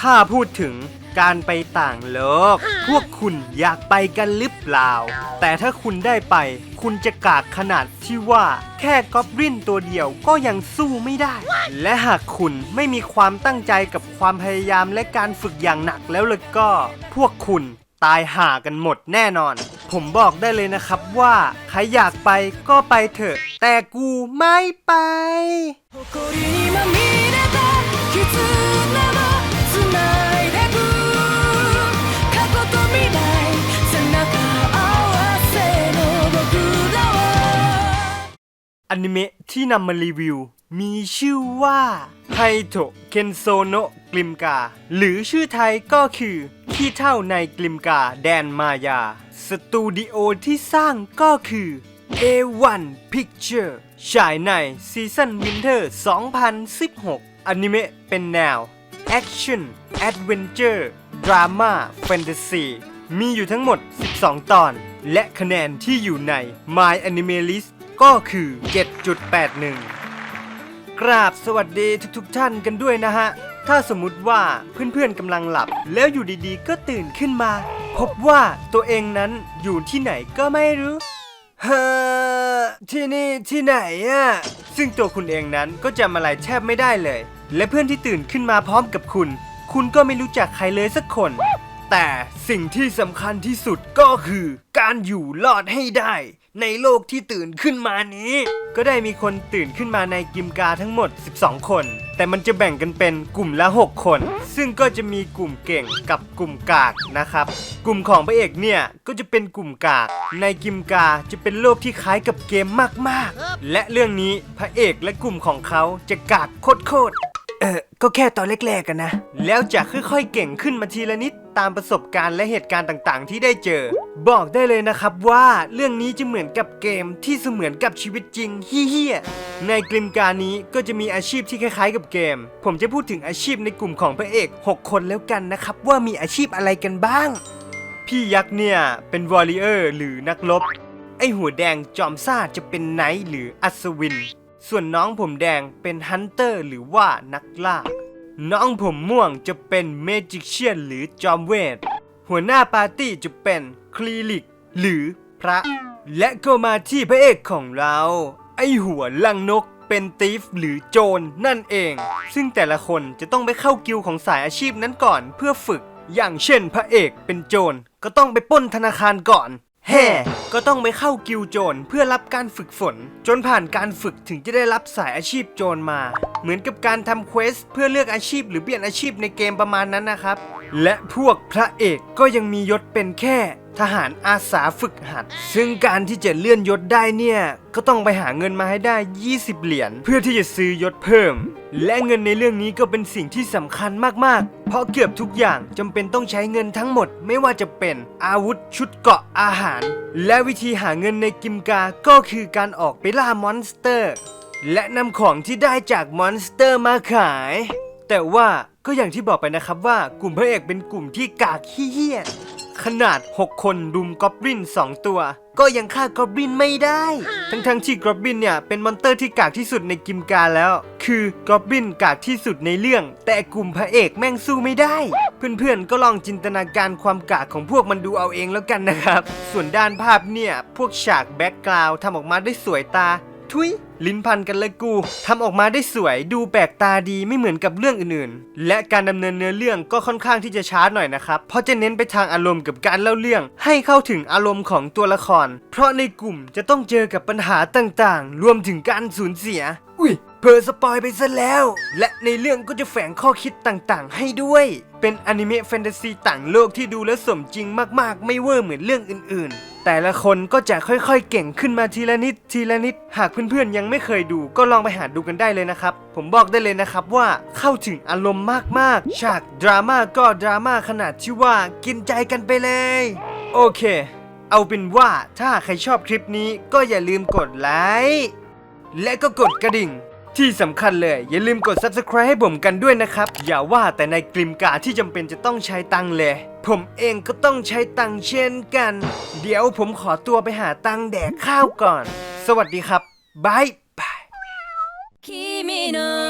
ถ้าพูดถึงการไปต่างโลก พวกคุณอยากไปกันหรือเปล่า แต่ถ้าคุณได้ไป คุณจะกากขนาดที่ว่าแค่กอบรินตัวเดียวก็ยังสู้ไม่ได้ และหากคุณไม่มีความตั้งใจกับความพยายามและการฝึกอย่างหนักแล้วเลยก็ พวกคุณตายห่ากันหมดแน่นอน ผมบอกได้เลยนะครับว่า ใครอยากไปก็ไปเถอะ แต่กูไม่ไป อนิเมะที่นำมารีวิว มีชื่อว่าไฮโตเคนโซโนะกลิมกา หรือชื่อไทยก็คือขี้เท่าในกลิมกาแดนมายา สตูดิโอที่สร้างก็คือ A1 Picture ฉายในซีซันวินเทอร์ 2016 อนิเมะเป็นแนว Action Adventure Drama Fantasy มีอยู่ทั้งหมด 12 ตอน และคะแนนที่อยู่ใน My Anime List ก็คือ 7.81 กราบสวัสดีทุกๆทท่านกันด้วยนะฮะ ถ้าสมมุติว่าเพื่อนๆกำลังหลับ แล้วอยู่ดีๆ ก็ตื่นขึ้นมา พบว่าตัวเองนั้นอยู่ที่ไหนก็ไม่รู้เฮ้อที่นี่ที่ไหนอะซึ่งตัวคุณเองนั้นก็จำอะไรแทบไม่ได้เลย และเพื่อนที่ตื่นขึ้นมาพร้อมกับคุณ คุณก็ไม่รู้จักใครเลยสักคน แต่สิ่งที่สำคัญที่สุดก็คือ การอยู่รอดให้ได้ ในโลกที่ตื่นขึ้นมานี้ ก็ได้มีคนตื่นขึ้นมาในกิมกาทั้งหมด 12 คน แต่มันจะแบ่งกันเป็นกลุ่มละ 6 คน ซึ่งก็จะมีกลุ่มเก่งกับกลุ่มกากนะครับ กลุ่มของพระเอกเนี่ยก็จะเป็นกลุ่มกาก ในกิมกาจะเป็นโลกที่คล้ายกับเกมมากๆ และเรื่องนี้พระเอกและกลุ่มของเขาจะกากโคตรๆเออก็แค่ตอนแรกๆกันนะ แล้วจะค่อยๆเก่งขึ้นมาทีละนิดตามประสบการณ์และเหตุการณ์ต่างๆ ที่ได้เจอ บอกได้เลยนะครับว่าเรื่องนี้จะเหมือนกับเกมที่เสมือนกับชีวิตจริงเฮี้ยในกลิมการนี้ก็จะมีอาชีพที่คล้ายๆ กับเกม ผมจะพูดถึงอาชีพในกลุ่มของพระเอก 6 คนแล้วกันนะครับว่ามีอาชีพอะไรกันบ้าง พี่ยักษ์เนี่ยเป็นวอริเออร์หรือนักรบ ไอหัวแดงจอมซ่าจะเป็นไนท์หรืออัศวิน ส่วนน้องผมแดงเป็นฮันเตอร์หรือว่านักล่า น้องผมม่วงจะเป็นเมจิกเชียนหรือจอมเวท หัวหน้าปาร์ตี้จะเป็น คลีลิก หรือพระ และก็มาที่พระเอกของเรา ไอหัวลังนกเป็นตีฟหรือโจรนั่นเอง ซึ่งแต่ละคนจะต้องไปเข้ากิลของสายอาชีพนั้นก่อนเพื่อฝึก อย่างเช่นพระเอกเป็นโจรก็ต้องไปปล้นธนาคารก่อน แฮ่ก็ต้องไปเข้ากิลโจรเพื่อรับการฝึกฝน จนผ่านการฝึกถึงจะได้รับสายอาชีพโจรมา เหมือนกับการทำเควสเพื่อเลือกอาชีพหรือเปลี่ยนอาชีพในเกมประมาณนั้นนะครับ และพวกพระเอกก็ยังมียศเป็นแค่ ทหารอาสาฝึกหัด ซึ่งการที่จะเลื่อนยศได้เนี่ย ก็ต้องไปหาเงินมาให้ได้ 20 เหรียญเพื่อที่จะซื้อยศเพิ่ม และเงินในเรื่องนี้ก็เป็นสิ่งที่สำคัญมากๆ เพราะเกือบทุกอย่างจำเป็นต้องใช้เงินทั้งหมด ไม่ว่าจะเป็นอาวุธชุดเกราะอาหาร และวิธีหาเงินในกิมกาก็คือการออกไปล่ามอนสเตอร์ และนำของที่ได้จากมอนสเตอร์มาขาย แต่ว่าก็อย่างที่บอกไปนะครับว่ากลุ่มพระเอกเป็นกลุ่มที่กากเฮี้ย ขนาด 6 คนรุมกอบลิน 2 ตัว ก็ยังฆ่ากอบลินไม่ได้ ทั้งๆที่กอบลินเนี่ย เป็นมอนเตอร์ที่กากที่สุดในกิมกาแล้ว คือกอบลินกากที่สุดในเรื่อง แต่กลุ่มพระเอกแม่งสู้ไม่ได้ เพื่อนๆ ก็ลองจินตนาการความกากของพวกมันดูเอาเองแล้วกันนะครับ ส่วนด้านภาพเนี่ย พวกฉากแบ็กกราวด์ทำออกมาได้สวยตา ทุย ลิ้นพันกันเลยกูทำออกมาได้สวยดูแปลกตาดีไม่เหมือนกับเรื่องอื่นๆ และการดำเนินเนื้อเรื่องก็ค่อนข้างที่จะช้าหน่อยนะครับ เพราะจะเน้นไปทางอารมณ์กับการเล่าเรื่อง ให้เข้าถึงอารมณ์ของตัวละคร เพราะในกลุ่มจะต้องเจอกับปัญหาต่างๆ รวมถึงการสูญเสีย อุ้ย เพอสปอยไปซะแล้ว และในเรื่องก็จะแฝงข้อคิดต่างๆ ให้ด้วย เป็นอนิเมะแฟนตาซีต่างโลกที่ดูแล้วสมจริงมากๆ ไม่เวอร์เหมือนเรื่องอื่นๆ แต่ละคนก็จะค่อยๆ เก่งขึ้นมาทีละนิดทีละนิด หากเพื่อนๆ ยังไม่เคยดูก็ลองไปหาดูกันได้เลยนะครับ ผมบอกได้เลยนะครับว่าเข้าถึงอารมณ์มากๆ ฉากดราม่าก็ดราม่าขนาดที่ว่ากินใจกันไปเลย โอเค เอาเป็นว่าถ้าใครชอบคลิปนี้ก็อย่าลืมกดไลค์และก็กดกระดิ่ง ที่สำคัญเลยอย่าลืมกด subscribe ให้ผมกันด้วยนะครับ อย่าว่าแต่ในกลิมกาที่จำเป็นจะต้องใช้ตังค์เลย ผมเองก็ต้องใช้ตังค์เช่นกัน เดี๋ยวผมขอตัวไปหาตังค์แดกข้าวก่อน สวัสดีครับบายบาย君の